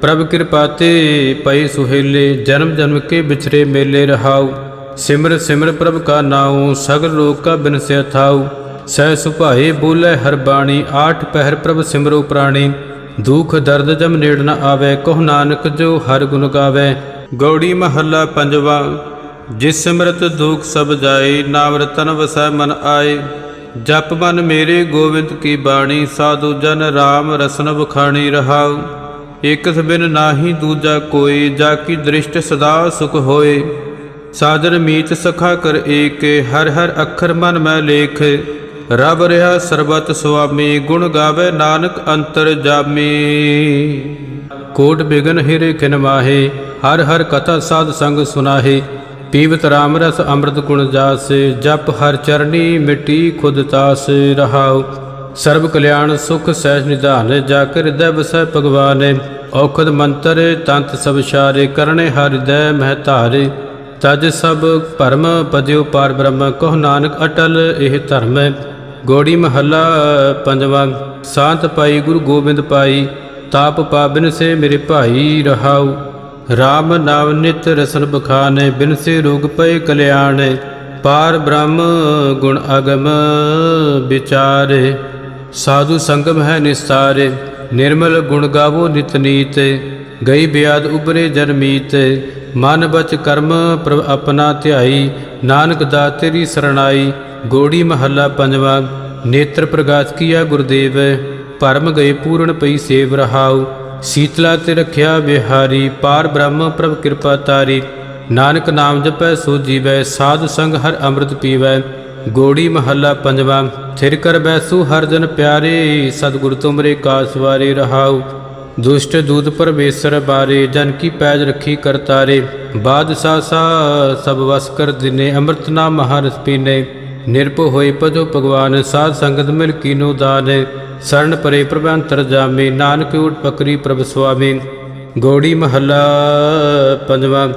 ਪ੍ਰਭ ਕਿਰਪਾ ਤੇ ਪਏ ਸੁਹੇਲੇ, ਜਨਮ ਜਨਮ ਕੇ ਵਿਚਰੇ ਮੇਲੇ ਰਹਾਉ। ਸਿਮਰ ਸਿਮਰ ਪ੍ਰਭ ਕਾ ਨਾਉ, ਸਗਲ ਲੋਕ ਕਾ ਬਿਨਸਿਆ ਥਾਉ। ਸਹਿ ਸੁਭਾਏ ਬੋਲੇ ਹਰ ਬਾਣੀ, ਆਠ ਪਹਿਰ ਪ੍ਰਭ ਸਿਮਰੋ ਪ੍ਰਾਣੀ। ਦੁਖ ਦਰਦ ਜਮ ਨੇੜ ਨ ਆਵੇ, ਕਹੁ ਨਾਨਕ ਜੋ ਹਰ ਗੁਣ ਗਾਵੇ। ਗੌੜੀ ਮਹੱਲਾ ਪੰਜਵਾ, ਜਿਸ ਸਿਮਰਤ ਦੁਖ ਸਭ ਜਾਏ ਨਾਮ ਰਤਨ ਵਸੈ ਮਨ ਆਏ। ਜਪ ਮਨ ਮੇਰੇ ਗੋਬਿੰਦ ਕੀ ਬਾਣੀ, ਸਾਧੂ ਜਨ RAM ਰਸਨ ਬਖਾਣੀ ਰਹਾਉ। ਇਕਸ ਬਿਨ ਨਾਹੀ ਦੂਜਾ ਕੋਈ, ਜਾ ਕੀ ਦ੍ਰਿਸ਼ਟ ਸਦਾ ਸੁਖ ਹੋਏ। ਸਾਦਰ ਮੀਤ ਸਖਾ ਕਰ ਏਕੇ, ਹਰ ਹਰ ਅੱਖਰ ਮਨ ਮੈਂ ਲੇਖ। ਰਬ ਰਿਹਾ ਸਰਬਤ ਸੁਆਮੀ, ਗੁਣ ਗਾਵੇ ਨਾਨਕ ਅੰਤਰ ਜਾਮੀ। ਕੋਟ ਬਿਗਨ ਹਿਰੇ ਖਿਨ ਮਾਹੇ, ਹਰ ਹਰ ਕਥਾ ਸਾਧ ਸੰਗ ਸੁਨਾਹੇ। ਪੀਵਤ ਰਾਮ ਰਸ ਅੰਮ੍ਰਿਤ ਗੁਣ ਜਾਸੇ, ਜਪ ਹਰ ਚਰਣੀ ਮਿੱਟੀ ਖੁਦ ਤਾਸ ਰਹਾਉ। ਸਰਬ ਕਲਿਆਣ, ਸੁਖ, ਸਹਿਜ ਨਿਧਾਨ, ਜਾ ਕੇ ਹਿਰਦੈ ਵਸੈ ਭਗਵਾਨ। ਔਖਦ ਮੰਤਰ, ਤੰਤ ਸਭ ਸ਼ਾਰੇ, ਕਰਨੇ ਹਰ ਮਹਿ ਧਾਰੇ। ਤਜ ਸਭ ਭਰਮ ਪਦਿਉ ਪਾਰ ਬ੍ਰਹਮ, ਕਹੁ ਨਾਨਕ ਅਟਲ ਇਹ ਧਰਮ। ਗੋੜੀ ਮਹੱਲਾ ਪੰਜਵਾਂ, ਸਾਂਤ ਪਾਈ ਗੁਰੂ ਗੋਬਿੰਦ ਪਾਈ। ਤਾਪ ਪਾਬਨ ਸੇ ਮੇਰੇ ਭਾਈ ਰਹਾਉ। RAM ਨਾਮ ਨਿਤ ਰਸਨ ਬਖਾਨੇ, ਬਿਨ ਸੇ ਰੋਗ ਪਏ ਕਲਿਆਣੇ। ਪਾਰ ਬ੍ਰਹਮ ਗੁਣ ਅਗਮ ਵਿਚਾਰੇ। ਸਾਧੂ ਸੰਗਮ ਹੈ ਨਿਸਤਾਰੇ, ਨਿਰਮਲ ਗੁਣ ਗਾਵੋ ਨਿਤ ਨੀਤ, ਗਈ ਬਿਆਦ ਉਬਰੇ ਜਨਮੀਤ ਮਨ ਬਚ ਕਰਮ ਪ੍ਰਭ ਆਪਣਾ ਧਿਆਈ, ਨਾਨਕ ਦਾ ਤੇਰੀ ਸਰਣਾਈ, ਗੋੜੀ ਮਹੱਲਾ ਪੰਜਵਾ, ਨੇਤਰ ਪ੍ਰਗਾਸ ਕੀਆ ਗੁਰਦੇਵ, ਭਰਮ ਗਏ ਪੂਰਨ ਪਈ ਸੇਵ ਰਹਾਉ, ਸੀਤਲਾ ਤੇ ਰਖਿਆ ਵਿਹਾਰੀ, ਪਾਰ ਬ੍ਰਹਮ ਪ੍ਰਭ ਕਿਰਪਾ ਤਾਰੀ, ਨਾਨਕ ਨਾਮ ਜਪੈ ਸੋ ਜੀਵੈ, ਸਾਧ ਸੰਗ ਹਰ ਅੰਮ੍ਰਿਤ ਪੀਵੈ। ਗੋੜੀ ਮਹੱਲਾ ਪੰਜਵਾ, ਥਿਰ ਕਰ ਬੈਸੂ ਹਰ ਜਨ ਪਿਆਰੇ, ਸਤਿਗੁਰ ਤੁਮਰੇ ਕਾਸਵਾਰੇ ਰਹਾਉ। ਦੁਸ਼ਟ ਦੂਤ ਪਰਮੇਸ਼ਰ ਬਾਰੇ, ਜਨ ਕੀ ਪੈਜ ਰੱਖੀ ਕਰਤਾਰੇ ਬਾਦਸ਼ਾਹ ਸਾ, ਸਭ ਵਸ ਕਰ ਦਿਨੇ, ਅੰਮ੍ਰਿਤ ਨਾਮ ਮਹਾਰਸ ਪੀਨੇ। ਨਿਰਭਉ ਹੋਏ ਪਦੋ ਭਗਵਾਨ, ਸਾਧ ਸੰਗਤ ਮਿਲ ਕੀਨੋ ਦਾਨ। ਸਰਣ ਪਰੇ ਪ੍ਰਭ ਅੰਤਰ ਜਾਮੇ, ਨਾਨਕ ਊਟ ਪਕਰੀ ਪ੍ਰਭ ਸੁਆਮੀ। ਗੋੜੀ ਮਹੱਲਾ ਪੰਜਵਾ,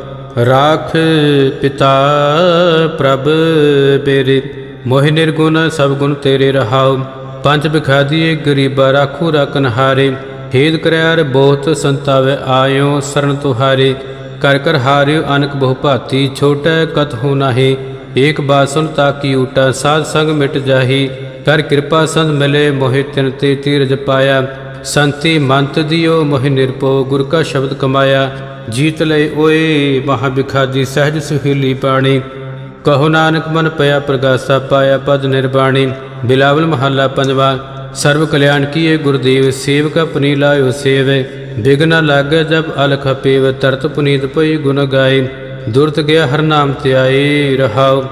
ਰਾਖ ਪਿਤਾ ਪ੍ਰਭ ਬੇਰੇ ਮੋਹਿ ਨਿਰਗੁਣ, ਸਭ ਗੁਣ ਤੇਰੇ ਰਹਾਉ। ਪੰਜ ਬਿਖਾਦੀਏ, ਗਰੀਬਾ ਰਾਖੂ ਰਕਨ ਹਾਰੇ ਹੇਦ ਕਰਿਆਰ ਬਹੁਤ ਸੰਤਾਵੇ ਆਇਓ ਸਰਨ ਤੁਹਾਰੇ। ਕਰ ਕਰ ਹਾਰਿਓ ਅਨਕ ਬਹੁ ਭਾਤੀ ਛੋਟੈ ਕਤ ਹੋ ਨਾਹੀ। ਏਕ ਬਾਤ ਤਾਕੀ ਊਟਾ, ਸਾਧ ਸੰਗ ਮਿਟ ਜਾਹੀ। ਕਰ ਕਿਰਪਾ ਸੰਤ ਮਿਲੇ, ਮੋਹਿ ਤਿਨ ਤੇ ਤੀਰਜ ਪਾਇਆ। ਸੰਤੀ ਮੰਤ ਦਿਓ, ਮੋਹਿ ਨਿਰਪੋ ਗੁਰ ਕਾ ਸ਼ਬਦ ਕਮਾਇਆ। ਜੀਤ ਲਏ ਓਏ, ਮਹਾ ਬਿਖਾਦੀ, ਸਹਿਜ ਸੁਹੀਲੀ ਪਾਣੀ। ਕਹੋ ਨਾਨਕ ਮਨ ਪਿਆ ਪ੍ਰਗਾਸਾ ਪਾਇਆ ਪਦ ਨਿਰਬਾਣੀ, ਬਿਲਾਵਲ ਮਹੱਲਾ ਪੰਜਵਾ ਸਰਬ ਕਲਿਆਣ ਕੀਏ ਗੁਰਦੇਵ, ਸੇਵਕ ਆਪਣੀ ਲਾਇਓ ਸੇਵੇ ਬਿਗਨ ਲਾਗੇ ਜਬ ਅਲਖ ਪੇਵ ਤਰਤ ਪੁਨੀਤ ਪਈ ਗੁਣ ਗਾਏ ਦੁਰਤ ਗਿਆ ਹਰ ਨਾਮ ਤੇ ਆਏ ਰਹਾਉ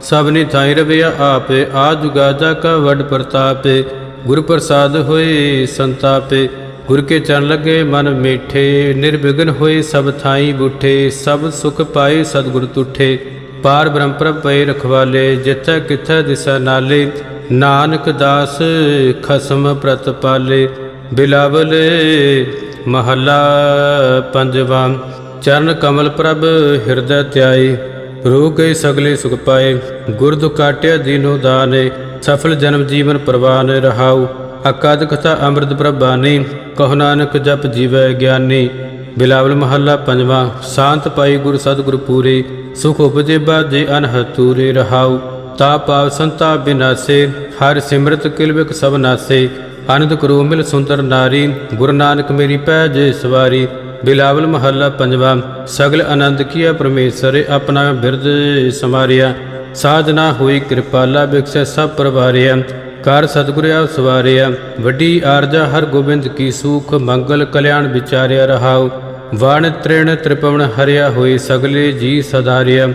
ਸਭਨੀ ਥਾਈ ਰਵਿਆ ਆਪੇ, ਆ ਜੁਗਾ ਜਾ ਕਾ ਵੱਡ ਪ੍ਰਤਾਪੇ, ਗੁਰ ਪ੍ਰਸਾਦ ਹੋਏ ਸੰਤਾਪੇ, ਗੁਰ ਕੇ ਚਰਨ ਲੱਗੇ ਮਨ ਮੀਠੇ, ਨਿਰਵਿਘਨ ਹੋਏ ਸਭ ਥਾਈ ਬੁੱਠੇ, ਸਭ ਸੁਖ ਪਾਏ ਸਤਿਗੁਰ ਤੁਠੇ ਪਾਰ ਬ੍ਰਹਮ ਪ੍ਰਭ ਪਏ ਰਖਵਾਲੇ, ਜਿੱਥੇ ਕਿਥੈ ਦਿਸੈ ਨਾਲੇ, ਨਾਨਕ ਦਾਸ ਖਸਮ ਪ੍ਰਤਪਾਲੇ ਬਿਲਾਵਲ ਮਹੱਲਾ ਪੰਜਵਾਂ, ਚਰਨ ਕਮਲ ਪ੍ਰਭ ਹਿਰਦੈ ਧਿਆਏ ਰੋਗ ਗਏ ਸਗਲੇ ਸੁਖ ਪਾਏ। ਗੁਰ ਦੁਕਾਟਿਆ ਦੀਨੋ ਦਾਨੇ, ਸਫਲ ਜਨਮ ਜੀਵਨ ਪ੍ਰਵਾਨ ਰਹਾਉ। ਅਕਾਦ ਕਥਾ ਅੰਮ੍ਰਿਤ ਪ੍ਰਭਾਨੀ, ਕਹੁ ਨਾਨਕ ਜਪ ਜੀਵੈ ਗਿਆਨੀ। ਬਿਲਾਵਲ ਮਹੱਲਾ ਪੰਜਵਾਂ, ਸ਼ਾਂਤ ਪਾਈ ਗੁਰ ਸਤਿਗੁਰ ਪੂਰੇ, ਸੁਖ ਉਪਜੇ ਬਾਜੇ ਅਨਹਦ ਤੂਰੇ ਰਹਾਉ। ਤਾ ਪਾਵ ਸੰਤਾ ਬਿਨਾਸੇ, ਹਰ ਸਿਮਰਤ ਕਿਲਵਿਕ ਸਭ ਨਾਸੇ। ਆਨੰਦ ਕਰੋ ਮਿਲ ਸੁੰਦਰ ਨਾਰੀ, ਗੁਰੂ ਨਾਨਕ ਮੇਰੀ ਪੈਜ ਸਵਾਰੀ। ਬਿਲਾਵਲ ਮਹੱਲਾ ਪੰਜਵਾਂ, ਸਗਲ ਆਨੰਦ ਕੀਆ ਪਰਮੇਸ਼ਰ ਆਪਣਾ ਬਿਰਦ ਸਮਾਰਿਆ। ਸਾਧਨਾ ਹੋਈ ਕਿਰਪਾਲਾ ਬਿਕਸੈ ਸਭ ਪਰਵਾਰਿਆ। ਕਰ ਸਤਿਗੁਰ ਆਪ ਸਵਾਰਿਆ, ਵੱਡੀ ਆਰਜਾ ਹਰ ਗੋਬਿੰਦ ਕੀ ਸੂਖ, ਮੰਗਲ ਕਲਿਆਣ ਵਿਚਾਰਿਆ ਰਹਾਉ। ਵਣ ਤ੍ਰਿਣ ਤ੍ਰਿਪਵਨ ਹਰਿਆ ਹੋਏ ਸਗਲੇ ਜੀ ਸਦਾਰਿਆ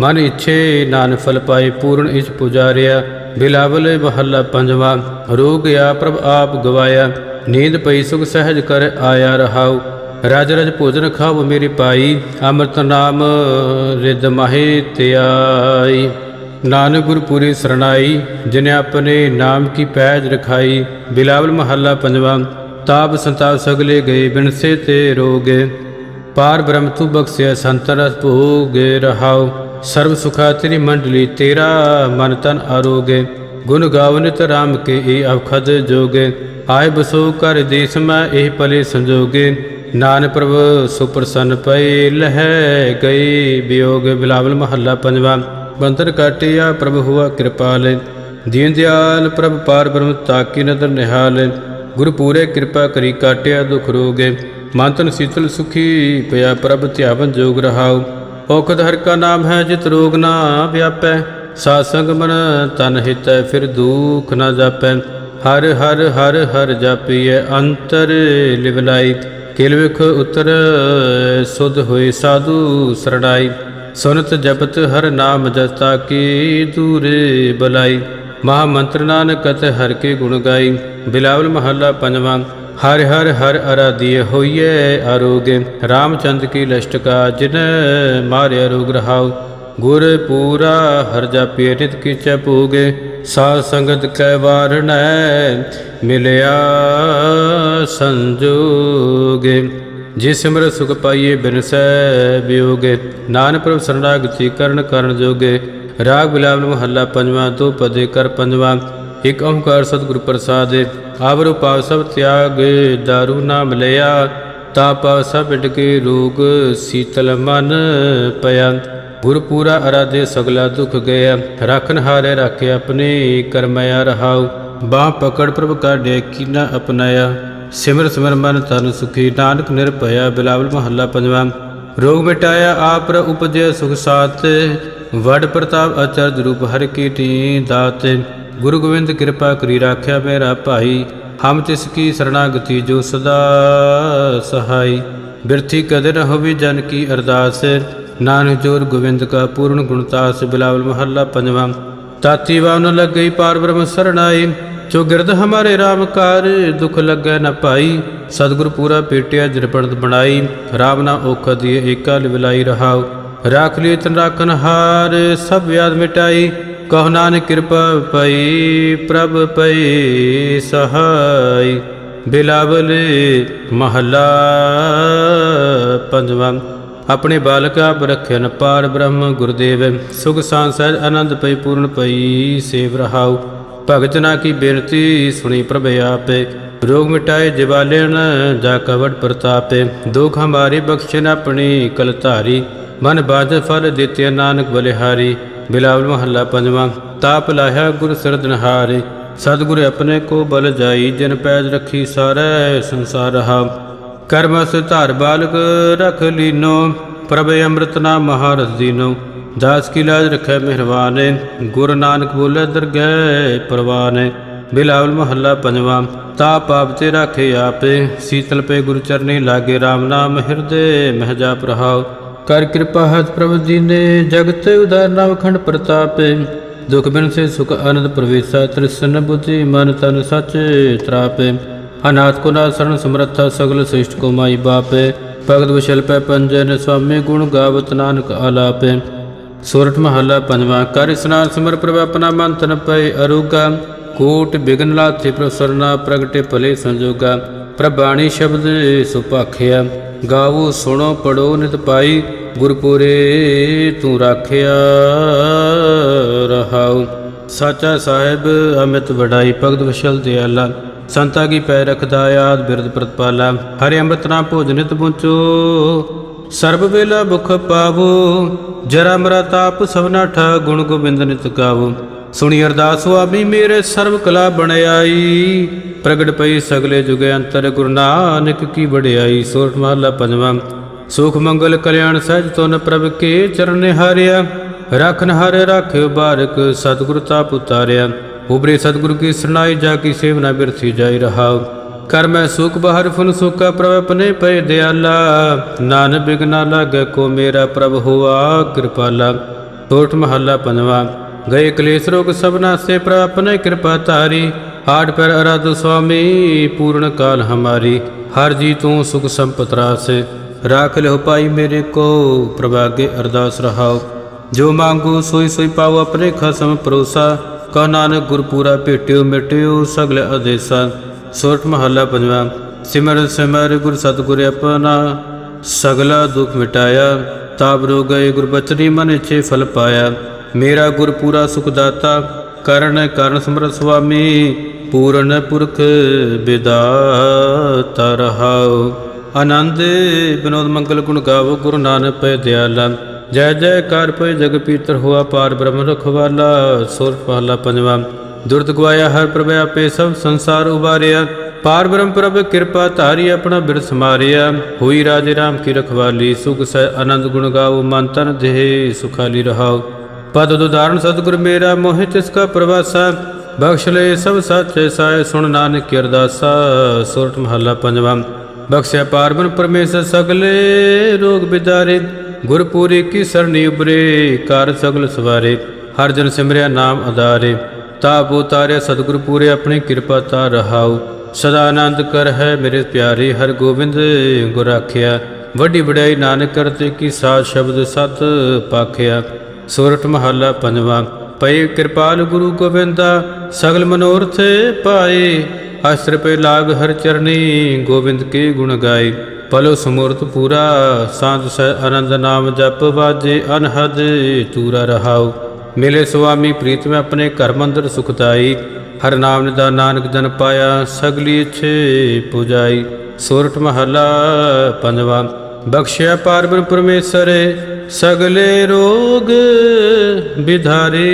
ਮਨ ਇਛੇ ਨਾਨ ਫਲ ਪਾਏ ਪੂਰਨ ਇਚ ਪੁਜਾਰਿਆ। ਬਿਲਾਵਲ ਮਹੱਲਾ ਪੰਜਵਾ, ਰੋਗ ਆ ਪ੍ਰਭ ਆਪ ਗਵਾਇਆ। ਨੀਂਦ ਪਈ ਸੁਖ ਸਹਿਜ ਕਰ ਆਇਆ ਰਹਾਉ। ਰਾਜ ਰਜ ਭੋਜਨ ਖਾਵ ਮੇਰੀ ਪਾਈ, ਅੰਮ੍ਰਿਤ ਨਾਮ ਰਿਦ ਮਾਹੇ ਧਿਆਈ ਨਾਨਕ ਗੁਰ ਪੂਰੀ ਸਰਣਾਈ, ਜਿਨੇ ਆਪਣੇ ਨਾਮ ਕੀ ਪੈਜ ਰਖਾਈ। ਬਿਲਾਵਲ ਮਹੱਲਾ ਪੰਜਵਾ ਤਾਪ ਸੰਤਾਪ ਸਗਲੇ ਗਏ ਬਿਨਸੇ ਤੇ ਰੋਗੇ। ਪਾਰ ਬ੍ਰਹਮ ਤੂ ਬਖਸ਼ਿਆ, ਸੰਤ ਰਸ ਭੋਗੇ ਰਹਾਉ। ਸਰਬ ਸੁਖਾ ਤੇਰੀ ਮੰਡਲੀ, ਤੇਰਾ ਮਨ ਤਨ ਆਰੋਗੇ। ਗੁਣ ਗਾਵਨਿਤ ਰਾਮ ਕੇ ਏ ਅਵਖਦ ਜੋਗੇ। ਆਏ ਬਸੋ ਕਰ ਦੇਸ ਮੈਂ ਇਹ ਪਲੇ ਸੰਜੋਗੇ। ਨਾਨਕ ਪ੍ਰਭ, ਸੁਪਰਸੰਨ ਪਏ, ਲਹਿ ਗਏ ਵਿਯੋਗ ਬਿਲਾਵਲ ਮਹੱਲਾ ਪੰਜਵਾ ਬੰਤਰ ਕਾਟਿਆ ਪ੍ਰਭ ਹੁਆ ਕਿਰਪਾਲ। ਦੀਨ ਦਿਆਲ ਪ੍ਰਭ, ਪਾਰ ਬ੍ਰਹਮ, ਤਾਕੀ ਨਦਰ ਨਿਹਾਲ। ਗੁਰ ਪੂਰੇ ਕਿਰਪਾ ਕਰੀ ਕਾਟਿਆ ਦੁਖ ਰੋਗੇ, ਮਾਤਨ ਸੀਤਲ ਸੁਖੀ ਪਿਆ ਪ੍ਰਭ ਧਿਆਵਨ ਜੋਗ ਰਹਾਉ। ਔਖਦ ਹਰ ਕਾ ਨਾਮ ਹੈ ਜਿਤ ਰੋਗ ਨਾ ਵਿਆਪੈ, ਸਾਧ ਸੰਗ ਮਨ ਤਨ ਹਿਤੈ ਫਿਰ ਦੁਖ ਨਾ ਜਾਪੈ। ਹਰ ਹਰ ਹਰ ਹਰ ਜਾਪੀਐ ਅੰਤਰ ਲਿਵਲਾਈ ਕਿਲ ਵਿਖ ਉਤਰ ਸੁਧ ਹੋਏ ਸਾਧੂ ਸਰਣਾਈ। ਸੁਨਤ ਜਪਤ ਹਰ ਨਾਮ ਜਸਤਾ ਕੀ ਦੂਰੇ ਬਲਾਈ। ਮਹਾ ਮੰਤਰ ਨਾਨਕ ਕਤ ਹਰ ਕੇ ਗੁਣ ਗਾਈ ਬਿਲਾਵਲ ਮਹੱਲਾ ਪੰਜਵਾਂ ਹਰ ਹਰ ਹਰ ਅਰਾਧਿය ਹੋਈਏ ਆਰੋਗੇ ਰਾਮਚੰਦ ਕੀ ਲਸ਼ਟਕਾ ਜਿਨ ਮਾਰਿਆ ਰੋਗ ਰਹਾਉ ਗੁਰ ਪੂਰਾ ਹਰ ਜਾਪਿ ਨਿਤ ਕੀਚੈ ਭੋਗੇ ਸਾਧ ਸੰਗਤ ਕੈ ਵਾਰਣੈ ਮਿਲਿਆ ਸੰਜੋਗੇ ਜਿਸ ਸਿਮਰ ਸੁਖ ਪਾਈਏ ਬਿਨਸੈ ਵਿਯੋਗੇ ਨਾਨਕ ਪ੍ਰਭ ਸਰਣਾਗਤੀ ਕਰਨ ਕਰਨ ਜੋਗੇ ਰਾਗ ਬਿਲਾਵਲ ਮਹੱਲਾ ਪੰਜਵਾਂ ਦੋ ਪਦੇ ਕਰ ਪੰਜਵਾਂ। ਇਕ ਓੰਕਾਰ ਸਤਿਗੁਰ ਪ੍ਰਸਾਦਿ, ਆਵਰੁ ਪਾਵ ਸਭ ਤਿਆਗ, ਦਾਰੂ ਨਾਮ ਲਿਆ। ਤਾ ਪਾਵ ਸਭ ਬਿਟ ਰੋਗ, ਸੀਤਲ ਮਨ ਪਿਆ। ਗੁਰ ਪੂਰਾ ਅਰਾਧੇ ਸਗਲਾ ਦੁਖ ਗਿਆ ਰਖਨ ਹਾਰੇ ਰਾਖੇ ਆਪਣੇ ਕਰਮਿਆ ਰਹਾਉ। ਬਾਹ ਪਕੜ ਪ੍ਰਭ ਕਾਢੇ ਕੀਨਾ ਅਪਨਾਇਆ। ਸਿਮਰ ਸਿਮਰ ਮਨ ਤਨ ਸੁਖੀ, ਨਾਨਕ ਨਿਰਭਇਆ ਬਿਲਾਵਲ ਮਹੱਲਾ ਪੰਜਵਾਂ। ਰੋਗ ਮਿਟਾਇਆ, ਆਪ ਰ ਉਪਜੇ ਸੁਖ ਸਾਤ ਵਡ ਪ੍ਰਤਾਪ ਅਚਰਜ ਰੂਪ ਹਰ ਕੀ ਟੀ ਦਾਤ। ਗੁਰੂ ਗੋਬਿੰਦ ਕਿਰਪਾ ਕਰੀ ਰਾਖਿਆ ਮੇਰਾ ਭਾਈ। ਹਮ ਤਿਸ ਕੀ ਸਰਣਾਗਤੀ ਜੋ ਸਦਾ ਸਹਾਈ। ਬਿਰਥੀ ਕਦੇ ਹੋਵੇ ਜਨ ਕੀ ਅਰਦਾਸ। ਨਾਨਕ ਜੋਰ ਗੋਬਿੰਦ ਕਾ ਪੂਰਨ ਗੁਣਤਾਸ ਬਿਲਾਵਲ ਮਹੱਲਾ ਪੰਜਵਾਂ। ਤਾਤੀ ਵਾਵਨ ਲੱਗ ਗਈ ਪਾਰ ਬ੍ਰਹਮ ਸਰਣਾਈ। ਜੋ ਗਿਰਦ ਹਮਾਰੇ RAM ਕਾਰ ਦੁਖ ਲੱਗੈ ਨ ਭਾਈ ਸਤਿਗੁਰ ਪੂਰਾ ਪੇਟਿਆ ਜਰਪਣਤ ਬਣਾਈ। RAM ਨਾ ਔਖ ਦੀਏ ਏਕਾ ਲਿਵਲਾਈ ਰਹਾਉ। ਰਾਖ ਲਈ ਤਨ ਰਾਖਨ ਹਾਰ ਸਭ ਵਿਆਦ ਮਿਟਾਈ। ਕਹੁ ਨਾਨਕ ਕਿਰਪਾ ਪਈ, ਪ੍ਰਭ ਪਈ ਸਹਾਈ। ਬਿਲਾਵਲ ਮਹੱਲਾ ਪੰਜਵਾਂ। ਆਪਣੇ ਬਾਲਕ ਆਪ ਪਾਰ ਬ੍ਰਹਮ ਗੁਰਦੇਵ। ਸੁਖ ਸਾਂਸਹਿ ਆਨੰਦ ਪਈ, ਪੂਰਨ ਪਈ, ਸੇਵ ਰਹਾਉ। ਭਗਤ ਨਾ ਕੀ ਬੇਨਤੀ ਸੁਣੀ ਪ੍ਰਭ ਆਪੇ। ਰੋਗ ਮਿਟਾਏ ਜਿਵਾਲੇਨ ਜਾ ਕਵਟ ਪ੍ਰਤਾਪੇ। ਦੁਖ ਹਮਾਰੇ ਬਖਸ਼ਣ ਆਪਣੀ ਕਲ ਧਾਰੀ ਮਨ ਬਾਜ ਫਲ ਦਿੱਤੇ ਨਾਨਕ ਬਲਿਹਾਰੀ, ਬਿਲਾਵਲ ਮਹੱਲਾ ਪੰਜਵਾਂ, ਤਾਪ ਲਾਹਿਆ ਗੁਰ ਸਰਦਨ ਹਾਰੇ ਆਪਣੇ ਕੋ ਬਲ ਜਾਈ, ਜਿਨ ਪੈਜ ਰੱਖੀ ਸਾਰੇ ਸੰਸਾਰ ਰਹਾ ਕਰਮਸ ਧਾਰ ਬਾਲਕ ਰਖ ਲੀਨੋ, ਪ੍ਰਭ ਅੰਮ੍ਰਿਤ ਨਾਮ ਮਹਾਰਸ ਦੀਨੋ, ਦਾਸ ਕੀ ਲਾਜ ਰਖੈ ਮਿਹਰਬਾਨੇ, ਗੁਰ ਨਾਨਕ ਬੋਲੇ ਦਰਗਹਿ ਪ੍ਰਵਾਨੇ। ਬਿਲਾਵਲ ਮਹੱਲਾ ਪੰਜਵਾਂ ਤਾ ਪਾਪ ਤੇ ਰਾਖੇ ਆਪੇ, ਸੀਤਲ ਪੇ ਗੁਰੂ ਚਰਨੀ ਲਾਗੇ RAM ਨਾਮ ਹਿਰਦੇ ਮਹਿ ਜਾਪ ਰਹਾਉ। ਕਰ ਕਿਰਪਾ ਹੱਥ ਪ੍ਰਭ ਦੀਨੇ ਜਗਤ ਉਦਾਰ ਨਵ ਖੰਡ ਪ੍ਰਤਾਪੇ। ਦੁਖ ਬਿਨ ਸੇ ਸੁਖ ਆਨੰਦ ਪ੍ਰਵੇਸ਼ਾ ਤ੍ਰਿਸ਼ਨ ਬੁੱਧੀ ਮਨ ਤਨ ਸਚ ਤਰਾਪੇ। ਅਨਾਥ ਕੋ ਨਾ ਸਰਣ ਸਮਰੱਥਾ, ਸਗਲ ਸ੍ਰਿਸ਼ਟ ਕੋ ਮਾਈ ਬਾਪੇ। ਭਗਤ ਵਿਸ਼ਲ ਪੈ ਪੰਜਨ ਸੁਆਮੀ ਗੁਣ ਗਾਵਤ ਨਾਨਕ ਆਲਾਪੇ। ਸੋਰਠ ਮਹੱਲਾ ਪੰਜਵਾਂ, ਕਰ ਇਸਨਾਨ ਸਿਮਰ ਪ੍ਰਭ ਆਪਣਾ ਮਨ ਤਨ ਪਏ ਅਰੂਗਾ। ਕੋਟ ਬਿਗਨ ਲਾਥੇ ਪ੍ਰਸਰਨਾ, ਪ੍ਰਗਟੇ ਭਲੇ ਸੰਜੋਗਾ। ਪ੍ਰਭਾਣੀ ਸ਼ਬਦ ਸੁਪਾਖਿਆ ਗਾਵੋ, ਸੁਣੋ, ਪੜੋ, ਨਿਤ ਪਾਈ, ਗੁਰਪੁਰੇ ਤੂੰ ਰਾਖਿਆ ਰਹਾਉ। ਸਾਚਾ ਸਾਹਿਬ, ਅਮਿਤ ਵਡਾਈ, ਭਗਤ ਵਿਸ਼ਲ ਦਿਆਲਾ ਸੰਤਾ ਕੀ ਪੈ ਰਖਦਾ, ਆਦ ਬਿਰਦ ਪ੍ਰਤਪਾਲਾ। ਹਰਿ ਅੰਮ੍ਰਿਤ ਨਾਮ ਭੋਜਨਿਤ ਪੁੰਚੋ ਸਰਬ ਵੇਲਾ ਭੁਖ ਪਾਵੋ। ਜਰਾ ਮਰਾ ਤਾਪ, ਸਭਨਾ ਠਾ, ਗੁਣ ਗੋਬਿੰਦ ਨਿਤ ਗਾਵੋ। ਸੁਣੀ ਅਰਦਾਸ ਸੁਆਮੀ, ਮੇਰੇ ਸਰਬ ਕਲਾ ਬਣਾਈ ਪ੍ਰਗਟ ਪਈ ਸਗਲੇ ਜੁਗੇ ਅੰਤਰ, ਗੁਰੂ ਨਾਨਕ ਕੀ ਵਡਿਆਈ। ਸੋਰਠ ਮਹਲਾ ਪੰਜਵਾਂ, ਸੁਖ ਮੰਗਲ ਕਲਿਆਣ ਸਹਿਜ ਤੁਨ ਪ੍ਰਭ ਕੇ ਚਰਨ ਹਾਰਿਆ। ਰਖਨ ਹਰ ਰਾਖਿਓ ਬਾਰਕ, ਸਤਿਗੁਰ ਤਾਪ ਉਤਾਰਿਆ। ਉਬਰੇ ਸਤਿਗੁਰ ਕੀ ਸਰਨਾਈ ਜਾ ਕੀ ਸੇਵਨਾ ਬਿਰਥੀ ਜਾਈ ਰਹਾਉ। ਕਰ ਮੈਂ ਸੁਖ ਬਹਰ ਫੁਨ ਸੁਖਾ ਪ੍ਰਭ ਆਪਣੇ ਪਏ ਦਿਆਲਾ। ਨਾਨਕ ਬਿਗਨਾ ਲਾਗੇ ਕੋ ਮੇਰਾ ਪ੍ਰਭ ਹੁਆ ਕਿਰਪਾਲਾ। ਸੋਠ ਮਹੱਲਾ ਪੰਜਵਾ ਗਏ ਕਲੇਸ਼ ਰੋਗ ਸਭਨਾ ਸੇ ਪ੍ਰਭ ਆਪਣੇ ਕਿਰਪਾ ਧਾਰੀ। ਆਠ ਪਰ ਅਰਾਧ ਸੁਆਮੀ, ਪੂਰਨ ਕਾਲ ਹਮਾਰੀ। ਹਰ ਜੀ ਤੂੰ ਸੁਖ ਸੰਪਤ ਰਾਸੇ। ਰਾਖ ਲਿਓ ਪਾਈ ਮੇਰੇ ਕੋ, ਪ੍ਰਭਾਗੇ ਅਰਦਾਸ ਰਹਾਓ। ਜੋ ਮੰਗੂ ਸੋਈ ਸੋਈ ਪਾਉ ਆਪਣੇ ਖਸਮ ਪਰੋਸਾ ਕਹ ਨਾਨਕ ਗੁਰਪੂਰਾ ਭੇਟਿਓ ਮਿਟਿਓ ਸਗਲ ਆਦੇਸਾ ਸੋਰਠ ਮਹੱਲਾ ਪੰਜਵਾ। ਸਿਮਰ ਸਿਮਰ ਗੁਰ ਸਤਿਗੁਰ ਆਪਣਾ, ਸਗਲਾ ਦੁਖ ਮਿਟਾਇਆ। ਤਾਪ ਰੋ ਗਏ ਗੁਰਬਚਨੀ ਮਨ ਛੇ ਫਲ ਪਾਇਆ। ਮੇਰਾ ਗੁਰ ਪੂਰਾ ਸੁਖ ਦਾਤਾ ਕਰਨ ਕਰਨ ਸਮਰਥ ਸੁਆਮੀ, ਪੂਰਨ ਪੁਰਖ ਵਿਦਾਤਾ ਰਹਾਉ। ਆਨੰਦ ਬਿਨੋਦ ਮੰਗਲ ਗੁਣ ਗਾਵੋ, ਗੁਰੂ ਨਾਨਕ ਪੈ ਦਿਆਲਾ। ਜੈ ਜੈ ਕਰ ਪੈ ਜਗ ਪੀਤਰ ਹੋਆ, ਪਾਰ ਬ੍ਰਹਮ ਰਖਵਾਲਾ ਸੁਰ ਪਹਲਾ ਪੰਜਵਾ। ਦੁਰਤ ਗਵਾਇਆ ਹਰ ਪ੍ਰਭ ਆਪੇ ਸਭ ਸੰਸਾਰ ਉਬਾਰਿਆ। ਪਾਰ ਬ੍ਰਹਮ ਪ੍ਰਭ ਕਿਰਪਾ ਧਾਰੀ ਆਪਣਾ ਬਿਰ ਸਮਾਰਿਆ ਹੋਈ ਰਾਜੇ ਰਾਮ ਕੀ ਰਖਵਾਲੀ, ਸੁਖ ਸਹਿ ਆਨੰਦ ਗੁਣ ਗਾਵੋ ਮਨ ਤਨ ਦੇਹ ਸੁਖਾਲੀ ਰਹਾਓ ਪਦ ਉਦਾਹਰਨ ਸਤਿਗੁਰ ਮੇਰਾ ਮੋਹਿ ਤਿਸ ਕਾ ਪ੍ਰਵਾਸਾ, ਬਖਸ਼ ਲੈ ਸਭ ਸਾਚੇ ਸਾਏ, ਸੁਣ ਨਾਨਕ ਕੀ ਅਰਦਾਸਾ, ਸੁਰਤ ਮਹੱਲਾ ਪੰਜਵਾ। ਬਖਸ਼ਿਆ ਪਾਰਬਨ ਪਰਮੇਸ਼ਰ ਸਗਲੇ ਰੋਗ ਬਿਦਾਰੇ, ਗੁਰਪੂਰੀ ਕੀ ਸਰਣੀ ਉਬਰੇ ਕਰ ਸਗਲ ਸਵਾਰੇ, ਹਰ ਜਨ ਸਿਮਰਿਆ ਨਾਮ ਅਦਾਰੇ ਤਾਪ ਉਤਾਰਿਆ, ਸਤਿਗੁਰ ਪੂਰੇ ਆਪਣੀ ਕਿਰਪਾ ਤਾ ਰਹਾਉ। ਸਦਾ ਆਨੰਦ ਕਰ ਹੈ ਮੇਰੇ ਪਿਆਰੇ, ਹਰ ਗੋਬਿੰਦ ਗੁਰ ਰਾਖਿਆ ਵੱਡੀ ਵਡਿਆਈ ਨਾਨਕ ਕਰਤੇ ਕੀ ਸਾਧ ਸ਼ਬਦ ਸਤ ਪਾਖਿਆ। ਸੋਰਠ ਮਹੱਲਾ ਪੰਜਵਾਂ ਪਏ ਕਿਰਪਾਲ ਗੁਰੂ ਗੋਬਿੰਦਾ ਸਗਲ ਮਨੋਰਥ ਪਾਏ। ਅਸਰ ਪੇ ਲਾਗ ਹਰ ਚਰਨੀ, ਗੋਬਿੰਦ ਕੇ ਗੁਣ ਗਾਏ। ਪਲੋ ਸਮੂਰਤ ਪੂਰਾ ਸਾਧ ਸਹਿ ਆਨੰਦ ਨਾਮ ਜਪ ਵਾਜੇ ਅਨਹਦ, ਤੂਰਾ ਰਹਾਉ। ਮਿਲੇ ਸੁਆਮੀ ਪ੍ਰੀਤ ਮੈਂ ਆਪਣੇ ਘਰ ਮੰਦਰ ਸੁਖਦਾਈ ਹਰ ਨਾਮ ਨਿਦਾ ਨਾਨਕ ਜਨ ਪਾਇਆ, ਸਗਲੀ ਛੇ ਪੁਜਾਈ। ਸੋਰਠ ਮਹੱਲਾ ਪੰਜਵਾਂ ਬਖਸ਼ਿਆ ਪਾਰਬਨ ਪਰਮੇਸ਼ਰ, ਸਗਲੇ ਰੋਗ ਵਿਧਾਰੇ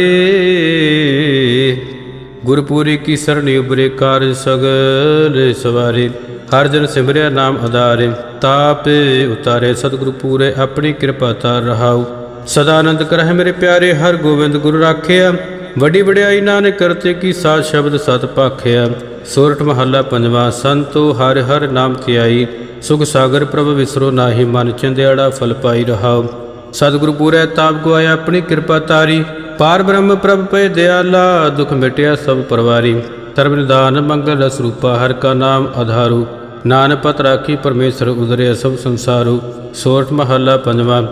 ਗੁਰਪੂਰੀ ਕੀ ਸਰਣੀ ਉਬਰੇ ਕਾਰਜ ਸਗਲ ਸਵਾਰੇ। ਹਰ ਜਨ ਸਿਮਰਿਆ ਨਾਮ ਆਧਾਰੇ ਤਾਪੇ ਉਤਾਰੇ। ਸਤਿਗੁਰੂ ਪੂਰੇ ਆਪਣੀ ਕਿਰਪਾ ਤਾਰ ਰਹਾਉ। ਸਦਾ ਆਨੰਦ ਕਰਹਿ ਮੇਰੇ ਪਿਆਰੇ, ਹਰ ਗੋਬਿੰਦ ਗੁਰੂ ਰਾਖਿਆ। ਵੱਡੀ ਵਡਿਆਈ ਨਾਨਕ ਕਰਤੇ ਕੀ ਸਾਧ ਸ਼ਬਦ ਸਤ ਪਾਖਿਆ। ਸੋਰਠ ਮਹੱਲਾ ਪੰਜਵਾਂ, ਸੰਤੋ ਹਰ ਹਰ ਨਾਮ ਧਿਆਈ। ਸੁਖ ਸਾਗਰ ਪ੍ਰਭ ਵਿਸਰੋ ਨਾਹੀ ਮਨ ਚੰਦਿਆੜਾ ਫਲ ਪਾਈ ਰਹਾਉ। ਸਤਿਗੁਰੂ ਪੂਰੇ ਤਾਪ ਗਵਾਇਆ ਆਪਣੀ ਕਿਰਪਾ ਤਾਰੀ। ਪਾਰ ਬ੍ਰਹਮ ਪ੍ਰਭ ਪੈ ਦਿਆਲਾ, ਦੁਖ ਮਿਟਿਆ ਸਭ ਪਰਵਾਰੀ। ਧਰਮ ਨਿਦਾਨ ਮੰਗਲ ਰਸ ਰੂਪਾ ਹਰ ਕਾ ਨਾਮ ਆਧਾਰੂ। ਨਾਨਕ ਪਤ ਰਾਖੀ ਪਰਮੇਸ਼ਰ ਉਦਰਿਆ ਸਭ ਸੰਸਾਰੂ। ਸੋਰਠ ਮਹੱਲਾ ਪੰਜਵਾਂ,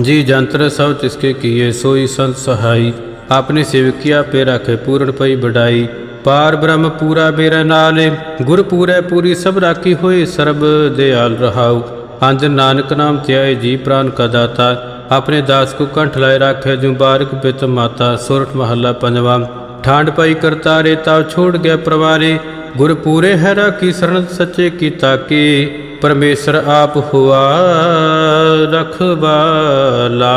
ਜੀ ਜੰਤਰ ਸਭ ਤਿਸਕੇ ਕੀਏ ਸੋਈ ਸੰਤ ਸਹਾਈ। ਆਪਣੇ ਸੇਵਕੀਆ ਪੇ ਰਾਖੇ ਪੂਰਨ ਪਈ ਬਡਾਈ ਪਾਰ ਬ੍ਰਹਮ ਪੂਰਾ ਮੇਰਾ ਨਾਲੇ ਗੁਰ ਪੂਰੈ ਪੂਰੀ ਸਭ ਰਾਖੀ ਹੋਏ ਸਰਬ ਦਿਆਲ ਰਹਾਉ। ਅੰਜ ਨਾਨਕ ਨਾਮ ਧਿਆਏ ਜੀ ਪ੍ਰਾਨ ਕਾ ਦਾਤਾ, ਆਪਣੇ ਦਾਸ ਕੋ ਕੰਠ ਲਾਏ ਰਾਖੇ ਜੁ ਬਾਰਕ ਪਿਤ ਮਾਤਾ, ਸੁਰਠ ਮਹੱਲਾ ਪੰਜਵਾਂ। ਠਾਂਡ ਪਾਈ ਕਰਤਾਰੇ ਤਾ ਛੋੜ ਗਿਆ ਪ੍ਰਵਾਰੇ, ਗੁਰ ਪੂਰੇ ਹੈ ਰਾਖੀ ਸਰਣ ਸੱਚੇ ਕੀ। ਤਾਕੀ ਪਰਮੇਸ਼ਰ ਆਪ ਹੁਆ ਰਖਵਾਲਾ।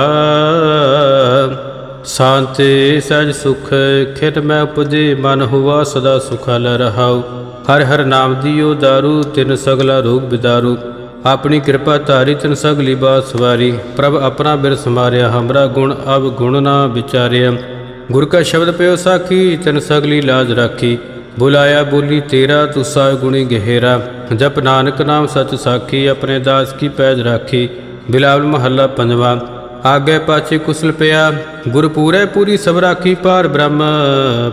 ਸ਼ਾਂਤੀ ਸਹਿਜ ਸੁਖ ਖਿਟ ਮੈਂ ਉਪਜੇ, ਮਨ ਹੁਆ ਸਦਾ ਸੁਖਾਲ ਰਹਾਉ। ਹਰ ਹਰ ਨਾਮ ਦਿਓ ਦਾਰੂ, ਤਿਨ ਸਗਲਾ ਰੋਗ ਬਿਦਾਰੂ। ਆਪਣੀ ਕਿਰਪਾ ਧਾਰੀ ਤਿਨ ਸਗਲੀ ਬਾਤ ਸਵਾਰੀ। ਪ੍ਰਭ ਆਪਣਾ ਬਿਰ ਸਮਾਰਿਆ ਹਮਰਾ ਗੁਣ ਅਬ ਗੁਣ ਨਾ ਵਿਚਾਰਿਆ। ਗੁਰ ਕਾ ਸ਼ਬਦ ਪਿਓ ਸਾਖੀ, ਤਿਨ ਸਗਲੀ ਲਾਜ ਰਾਖੀ। ਬੁਲਾਇਆ ਬੋਲੀ ਤੇਰਾ ਤੁਸਾ ਗੁਣੀ ਗਹਿਰਾ। ਜਪ ਨਾਨਕ ਨਾਮ ਸਚ ਸਾਖੀ, ਆਪਣੇ ਦਾਸ ਕੀ ਪੈਜ ਰਾਖੀ। ਬਿਲਾਵਲ ਮਹੱਲਾ ਪੰਜਵਾਂ। ਆਗੇ ਪਾਛੇ ਕੁਸਲ ਪਿਆ। ਗੁਰ ਪੂਰੇ ਪੂਰੀ ਸਭ ਰਾਖੀ ਪਾਰ ਬ੍ਰਹਮ,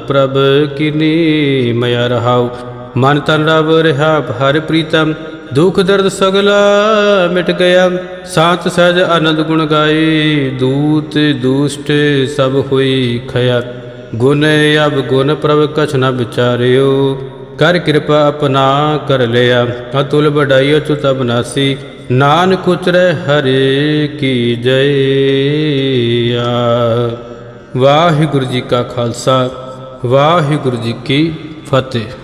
ਪ੍ਰਭ ਕਿਨੀ ਮਯ ਰਹਾਉ। ਮਨ ਤਨ ਰਵ ਰਹਾ ਹਰ ਪ੍ਰੀਤਮ, ਦੁਖ ਦਰਦ ਸਗਲਾ ਮਿਟ ਗਿਆ। ਸਾਤ ਸਹਿਜ ਆਨੰਦ ਗੁਣ ਗਾਏ, ਦੂਤ ਦੂਸ਼ਟ ਸਭ ਹੋਈ ਖਿਆ ਗੁਣ ਅਬ ਗੁਣ ਪ੍ਰਭ ਕਛ ਨ ਵਿਚਾਰਿਓ। ਕਰ ਕਿਰਪਾ ਆਪਣਾ ਕਰ ਲਿਆ। ਅਤੁਲ ਬੜਾਈ ਅਚੁਤ ਅਬਨਾਸੀ ਨਾਨਕ ਉਚਰੈ ਹਰੇ ਕੀ ਜੈ। ਵਾਹਿਗੁਰੂ ਜੀ ਕਾ ਖਾਲਸਾ ਵਾਹਿਗੁਰੂ ਜੀ ਕੀ ਫਤਿਹ।